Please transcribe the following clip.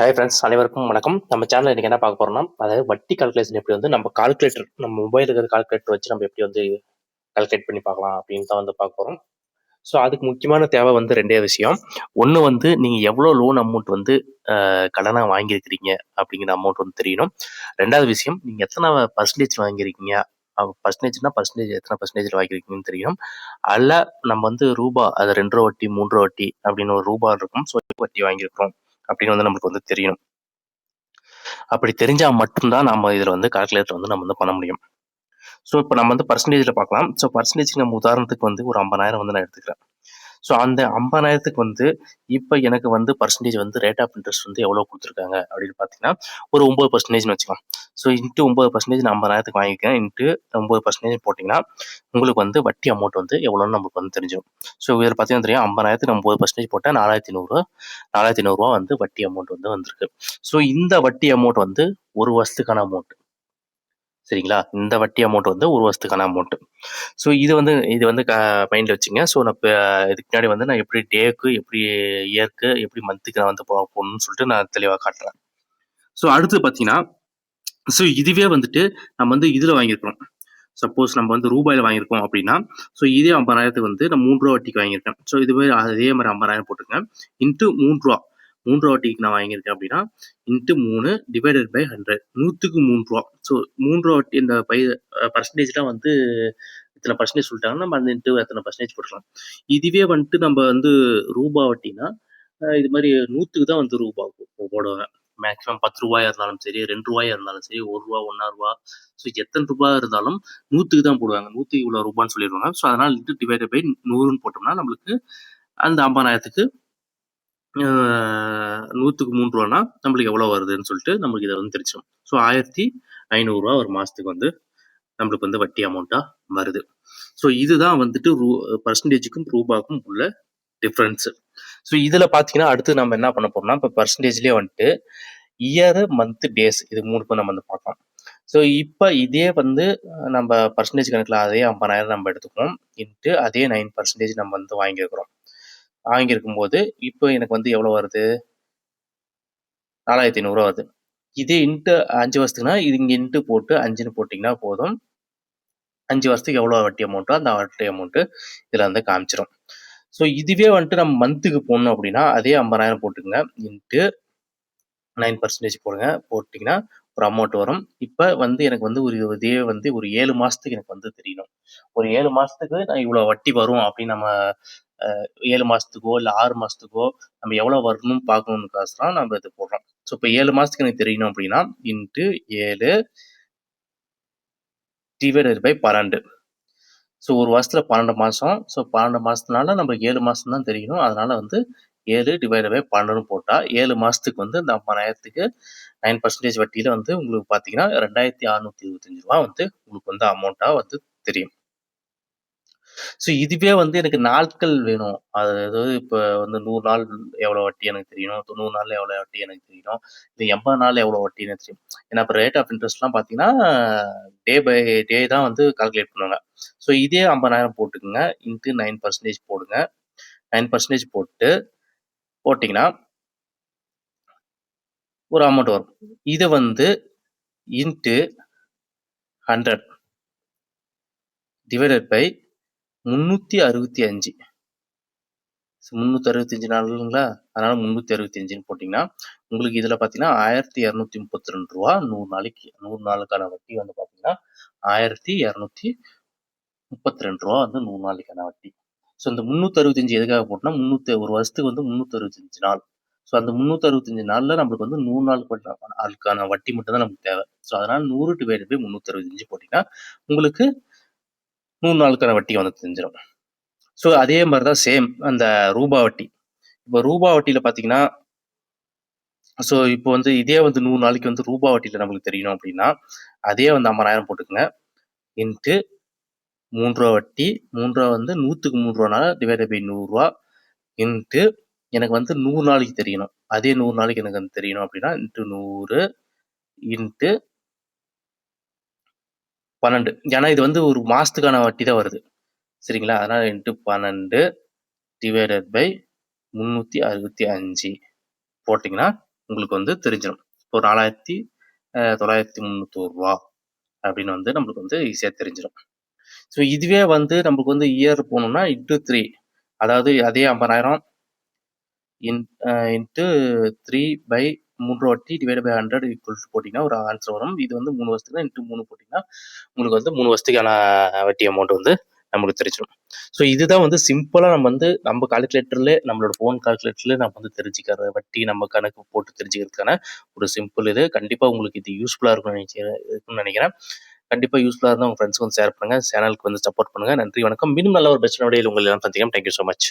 Hi friends அனைவருக்கும் வணக்கம். நம்ம சேனல் இன்றைக்கி என்ன பார்க்க போகிறோம்னா அதாவது வட்டி கால்குலேஷன் எப்படி வந்து நம்ம கால்குலேட்டர் நம்ம மொபைல் இருக்கிற கால்குலேட்டர் வச்சு நம்ம எப்படி வந்து கால்குலேட் பண்ணி பார்க்கலாம் அப்படின்னு தான் வந்து பார்க்க போகிறோம் ஸோ அதுக்கு முக்கியமான தேவை வந்து ரெண்டே விஷயம். ஒன்று வந்து நீங்கள் எவ்வளோ லோன் அமௌண்ட் வந்து கடனாக வாங்கியிருக்கிறீங்க அப்படிங்கிற அமௌண்ட் வந்து தெரியணும். ரெண்டாவது விஷயம் நீங்கள் எத்தனை பர்சன்டேஜ் வாங்கியிருக்கீங்க? பர்சன்டேஜ்னா பர்சன்டேஜ் எத்தனை பர்சன்டேஜில் வாங்கியிருக்கீங்கன்னு தெரியும் அதில் நம்ம வந்து ரூபா அது ரெண்டு ரூபா வட்டி மூன்று வட்டி அப்படின்னு ஒரு ரூபா இருக்கும். ஸோ வட்டி வாங்கியிருக்கிறோம். அப்படின்னு வந்து நமக்கு வந்து தெரியணும். அப்படி தெரிஞ்சால் மட்டும்தான் நம்ம இதில் வந்து கால்குலேட்டர் வந்து நம்ம வந்து பண்ண முடியும். ஸோ இப்போ நம்ம வந்து பர்சன்டேஜில் பார்க்கலாம். ஸோ பர்சன்டேஜ் நம்ம உதாரணத்துக்கு வந்து ஒரு ஐம்பதாயிரம் வந்து நான் எடுத்துக்கிறேன். ஸோ அந்த ஐம்பதாயிரத்துக்கு வந்து இப்போ எனக்கு வந்து பர்சன்டேஜ் வந்து ரேட் ஆஃப் இன்ட்ரெஸ்ட் வந்து எவ்வளோ கொடுத்துருக்காங்க? அப்படின்னு பார்த்தீங்கன்னா ஒரு ஒம்பது பர்சன்டேஜ்னு வச்சுக்கலாம் ஸோ இன்ட்டு ஒம்பது பர்சன்டேஜ் நான் ஐம்பதாயிரத்துக்கு வாங்கிக்கிறேன் இன்ட்டு ஒம்பது பர்சன்டேஜ் போட்டிங்கன்னா உங்களுக்கு வந்து வட்டி அமௌண்ட் வந்து எவ்வளோன்னு நமக்கு வந்து தெரிஞ்சிடும் ஸோ இதில் பார்த்தீங்கன்னா தெரியும் ஐம்பதாயிரத்துக்கு ஒம்பது பர்சன்டேஜ் போட்டால் நாலாயிரத்தி நூறுரூவா நாலாயிரத்தி நூறுரூவா வந்து வட்டி அமௌண்ட் வந்து வந்திருக்கு. ஸோ இந்த வட்டி அமௌண்ட் வந்து ஒரு வருஷத்துக்கான அமௌண்ட் சரிங்களா? இந்த வட்டி அமௌண்ட் வந்து ஒரு வருஷத்துக்கான அமௌண்ட்டு ஸோ இது வந்து இது வந்து க மைண்டில் வச்சுங்க. ஸோ நான் இப்போ இதுக்கு முன்னாடி வந்து நான் எப்படி டேக்கு எப்படி இயர்க்கு எப்படி மந்த்துக்கு நான் வந்து போ போகணும்னு சொல்லிட்டு நான் தெளிவாக காட்டுறேன். ஸோ அடுத்து பார்த்தீங்கன்னா ஸோ இதுவே வந்துட்டு நம்ம வந்து இதில் வாங்கியிருக்கிறோம். சப்போஸ் நம்ம வந்து ரூபாயில் வாங்கியிருக்கோம் அப்படின்னா ஸோ இதே ஐம்பதாயிரத்துக்கு வந்து நான் மூன்று ரூபா வட்டிக்கு வாங்கியிருக்கேன். ஸோ இதுவே அதே மாதிரி ஐம்பதாயிரம் போட்டுருங்க இன்ட்டு மூன்று ரூபா. மூன்று ரூபா வட்டிக்கு நான் வாங்கியிருக்கேன் அப்படின்னா இன்ட்டு மூணு டிவைடட் பை ஹண்ட்ரட் நூற்றுக்கு மூணு ரூபா. ஸோ மூன்று ரூபா வட்டி இந்த பை பர்சன்டேஜ்லாம் வந்து இத்தனை பர்சன்டேஜ் சொல்லிட்டாங்கன்னா நம்ம அந்த இன்ட்டு எத்தனை பர்சன்டேஜ் போட்டுக்கலாம். இதுவே வந்துட்டு நம்ம வந்து ரூபா வட்டினா இது மாதிரி நூற்றுக்கு தான் வந்து ரூபா போடுவாங்க. மேக்ஸிமம் பத்து ரூபாயா இருந்தாலும் சரி ரெண்டு ரூபாயா இருந்தாலும் சரி ஒரு ரூபா ஒன்றா ரூபா. ஸோ எத்தனை ரூபாய் இருந்தாலும் நூற்றுக்கு தான் போடுவாங்க. நூற்றி இவ்வளோ ரூபான்னு சொல்லிடுவாங்க. ஸோ அதனால் இன்ட்டு டிவைட் பை நூறுன்னு போட்டோம்னா நம்மளுக்கு அந்த ஐம்பதாயிரத்துக்கு நூற்றுக்கு மூணு ரூபான்னா நம்மளுக்கு எவ்வளோ வருதுன்னு சொல்லிட்டு நம்மளுக்கு இதை வந்து தெரிச்சிடும் ஸோ ஆயிரத்தி ஐநூறுரூவா ஒரு மாதத்துக்கு வந்து நம்மளுக்கு வந்து வட்டி அமௌண்ட்டாக வருது. ஸோ இதுதான் வந்துட்டு ரூ பர்சன்டேஜுக்கும் ரூபாக்கும் உள்ள டிஃப்ரென்ஸு ஸோ இதில் பார்த்தீங்கன்னா அடுத்து நம்ம என்ன பண்ண போறோம்னா இப்போ பர்சன்டேஜ்லேயே வந்துட்டு இயர் மந்த் டேஸ் இது மூணுக்கும் நம்ம வந்து பார்க்கலாம். ஸோ இப்போ இதே வந்து நம்ம பர்சன்டேஜ் கணக்கில் அதே ஐம்பதாயிரம் நம்ம எடுத்துக்கோம் இன்ட்டு அதே நைன் பர்சன்டேஜ் நம்ம வந்து வாங்கியிருக்கிறோம். வாங்கியிருக்கும் போது இப்போ எனக்கு வந்து எவ்வளோ வருது? நாலாயிரத்தி ஐநூறுரூவா வருது. இதே இன்ட்டு அஞ்சு வருஷத்துக்குன்னா இது இங்கே இன்ட்டு போட்டு அஞ்சுன்னு போட்டிங்கன்னா போதும். அஞ்சு வருஷத்துக்கு எவ்வளோ வட்டி அமௌண்ட்டோ அந்த வட்டி அமௌண்ட்டு இதில் வந்து காமிச்சிடும் ஸோ இதுவே வந்துட்டு நம்ம மந்த்துக்கு போடணும் அப்படின்னா அதே ஐம்பதாயிரம் போட்டுக்கோங்க. இன்ட்டு நைன் பர்சன்டேஜ் போடுங்க. போட்டிங்கன்னா ஒரு அமௌண்ட் வரும். இப்போ வந்து எனக்கு வந்து ஒரு இதே வந்து ஒரு ஏழு மாதத்துக்கு எனக்கு வந்து தெரியணும். ஒரு ஏழு மாதத்துக்கு நான் இவ்வளோ வட்டி வரும் அப்படின்னு நம்ம ஏழு மாதத்துக்கோ இல்லை ஆறு மாதத்துக்கோ நம்ம எவ்வளோ வரணும்னு பார்க்கணுன்னு நம்ம இது போடுறோம். ஸோ இப்போ ஏழு மாதத்துக்கு எனக்கு தெரியணும் அப்படின்னா இன்ட்டு ஏழு டிவைடட் பை பன்னெண்டு. ஸோ ஒரு வருஷத்தில் பன்னெண்டு மாதம் ஸோ பன்னெண்டு மாதத்துனால நம்மளுக்கு ஏழு மாதம் தான் தெரியணும். அதனால் வந்து ஏழு டிவைட் பை பன்னெண்டு போட்டால் ஏழு மாதத்துக்கு வந்து இந்த ஐம்பதாயிரத்துக்கு நைன் பர்சன்டேஜ் வட்டியில் வந்து உங்களுக்கு பார்த்தீங்கன்னா ரெண்டாயிரத்தி அறநூற்றி இருபத்தஞ்சி ரூபா வந்து உங்களுக்கு வந்து அமௌண்ட்டாக வந்து தெரியும் ஸோ இதுவே வந்து எனக்கு நாட்கள் வேணும். அது அதாவது இப்போ வந்து நூறு நாள் எவ்வளோ வட்டி எனக்கு தெரியணும். தொண்ணூறு நாள் எவ்வளோ வட்டி எனக்கு தெரியணும். இந்த எண்பது நாள் எவ்வளோ வட்டி எனக்கு தெரியும். ஏன்னா இப்போ ரேட் ஆஃப் இன்ட்ரெஸ்ட்லாம் பார்த்தீங்கன்னா, டே பை டே தான் வந்து கால்குலேட் பண்ணுவாங்க. ஸோ இதே ஐம்பதாயிரம் போட்டுக்கோங்க. இன்ட்டு நைன் பர்சன்டேஜ் போடுங்க. நைன் பர்சன்டேஜ் போட்டு போட்டிங்கன்னா ஒரு அமௌண்ட் வரும். இதை வந்து இன்ட்டு ஹண்ட்ரட் டிவைடட் பை முந்நூற்றி அறுபத்தி அஞ்சு. முந்நூற்றி அறுபத்தஞ்சு நாளுங்களா அதனால முந்நூற்றி அறுபத்தி அஞ்சுன்னு போட்டிங்கன்னா உங்களுக்கு இதில் பார்த்தீங்கன்னா ஆயிரத்தி இரநூத்தி முப்பத்தி ரெண்டு ரூபா நூறு நாளைக்கு நூறு நாளுக்கான வட்டி வந்து பார்த்தீங்கன்னா ஆயிரத்தி இரநூத்தி முப்பத்தி ரெண்டு ரூபா வந்து நூறு நாளைக்கான வட்டி. ஸோ இந்த முந்நூற்றி அறுபத்தஞ்சு எதுக்காக போட்டோம்னா முந்நூற்றி ஒரு வருஷத்துக்கு வந்து முந்நூற்றி அறுபத்தஞ்சு நாள். ஸோ அந்த முந்நூற்றி அறுபத்தஞ்சு நாளில் நம்மளுக்கு வந்து நூறு நாள் அதுக்கான வட்டி மட்டும் தான் நமக்கு தேவை. ஸோ அதனால் நூறு டிவைட் பை முந்நூற்றி அறுபத்தஞ்சு போட்டிங்கன்னா உங்களுக்கு நூறு நாளுக்கான வட்டி வந்து தெரிஞ்சிடும் ஸோ அதே மாதிரி தான் சேம் அந்த ரூபா வட்டி. இப்போ ரூபா வட்டியில் பார்த்தீங்கன்னா ஸோ இப்போ வந்து இதே வந்து நூறு நாளைக்கு வந்து ரூபா வட்டியில் நம்மளுக்கு தெரியணும் அப்படின்னா அதே வந்து ஐம்பதாயிரம் போட்டுக்கோங்க. இன்ட்டு மூன்று ரூபா வட்டி மூன்று ரூபா வந்து நூற்றுக்கு மூணு ரூபானால டிவைட் பை நூறுரூவா இன்ட்டு எனக்கு வந்து நூறு நாளைக்கு தெரியணும். அதே நூறு நாளைக்கு எனக்கு வந்து தெரியணும் அப்படின்னா இன்ட்டு நூறு இன்ட்டு பன்னெண்டு. ஏன்னா இது வந்து ஒரு மாதத்துக்கான வட்டி தான் வருது. சரிங்களா? அதனால் இன்ட்டு பன்னெண்டு டிவைடட் பை முந்நூற்றி அறுபத்தி அஞ்சு போட்டிங்கன்னா உங்களுக்கு வந்து தெரிஞ்சிடும் இப்போ நாலாயிரத்தி தொள்ளாயிரத்தி முந்நூற்றோரு ரூபா அப்படின்னு வந்து நம்மளுக்கு வந்து ஈஸியாக தெரிஞ்சிடும் ஸோ இதுவே வந்து நமக்கு வந்து இயர் போகணும்னா இன்ட்டு த்ரீ அதாவது அதே ஐம்பதாயிரம் இன் இன்ட்டு த்ரீ பை மூன்று வாட்டி டிவைட் பை ஹண்ட்ரட் ஈக்குவல் போட்டிங்கன்னா ஒரு ஆன்சர் வரும். இது வந்து மூணு வருஷத்துக்கு இன்ட்டு மூணு போட்டிங்கன்னா உங்களுக்கு வந்து மூணு வருஷத்துக்கான வட்டி அமௌண்ட் வந்து நம்மளுக்கு தெரிஞ்சிடும். ஸோ இதுதான் வந்து சிம்பிளாக நம்ம வந்து நம்ம கால்குலேட்டர்ல நம்மளோட ஃபோன் கால்குலேட்டர்லேயே நம்ம வந்து தெரிஞ்சுக்கிற வட்டி நம்ம கணக்கு போட்டு தெரிஞ்சுக்கிறதுக்கான ஒரு சிம்பிள் இது. கண்டிப்பாக உங்களுக்கு இது யூஸ்ஃபுல்லாக இருக்கும்னு நினைக்கிறேன் இருக்கும்னு நினைக்கிறேன். கண்டிப்பாக யூஸ்ஃபுல்லாக இருந்தால் உங்கள் ஃப்ரெண்ட்ஸ்க்கு வந்து ஷேர் பண்ணுங்கள் சேனலுக்கு வந்து சப்போர்ட் பண்ணுங்கள் நன்றி வணக்கம். மீண்டும் நல்ல ஒரு பெஸ்ட் வீடியோவில் உங்களை எல்லாம் சந்திக்கிறேன் தேங்க்யூ ஸோ மச்